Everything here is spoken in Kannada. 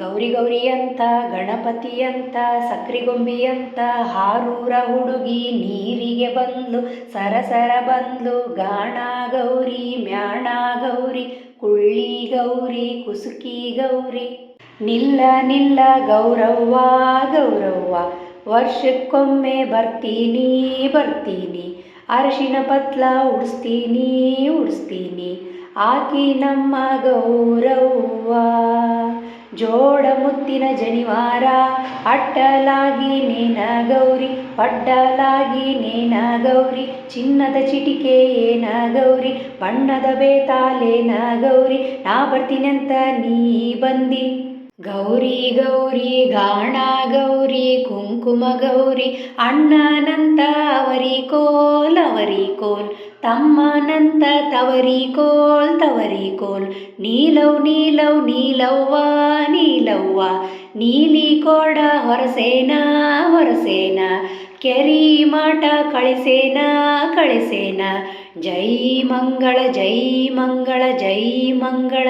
ಗೌರಿ ಗೌರಿ ಅಂತ ಗಣಪತಿ ಅಂತ ಸಕ್ರಿಗೊಂಬಿ ಅಂತ ಹಾರೂರ ಹುಡುಗಿ ನೀರಿಗೆ ಬಂದ್ಲು, ಸರಸರ ಬಂದ್ಲು ಗಾಣ ಗೌರಿ ಮ್ಯಾಣ ಗೌರಿ ಕುಳ್ಳಿ ಗೌರಿ ಕುಸುಕಿ ಗೌರಿ ನಿಲ್ಲ ನಿಲ್ಲ, ಗೌರವ್ವ ಗೌರವ್ವ, ವರ್ಷಕ್ಕೊಮ್ಮೆ ಬರ್ತೀನಿ ಬರ್ತೀನಿ, ಅರಶಿನ ಪತ್ಲ ಉಡಿಸ್ತೀನಿ ಉಡಿಸ್ತೀನಿ, ಆಕಿ ನಮ್ಮ ಗೌರವ್ವ. ಜೋಡ ಮುತ್ತಿನ ಜನಿವಾರ ಅಡ್ಡಲಾಗಿ ನೇನ ಗೌರಿ ಪಡ್ಡಲಾಗಿ ನೇನ ಗೌರಿ ಚಿನ್ನದ ಚಿಟಿಕೆ ಏನ ಗೌರಿ ಬಣ್ಣದ ಬೇತಾಲೇನ ಗೌರಿ ನಾ ಬರ್ತೀನಂತ ನೀ ಬಂದಿ. ಗೌರಿ ಗೌರಿ, ಗಾಣ, ಗೌರಿ, ಕುಂಕುಮ, ಗೌರಿ, ಅಣ್ಣನಂತ ಅವರಿ ಕೋಲ್ ಅವರಿ ಕೋಲ್, ತಮ್ಮನಂತ ತವರಿ ಕೋಲ್ ತವರಿ ಕೋಲ್ ನೀಲವ್ ನೀಲವ್ ನೀಲವ್ವ ನೀಲವ್ವ, ನೀಲಿ ಕೋಡ ಹೊರಸೇನ ಹೊರಸೇನ, ಕೆರಿ ಮಾಟ ಕಳಿಸೇನ ಕಳಿಸೇನ, ಜೈ ಮಂಗಳ ಜೈ ಮಂಗಳ ಜೈ ಮಂಗಳ.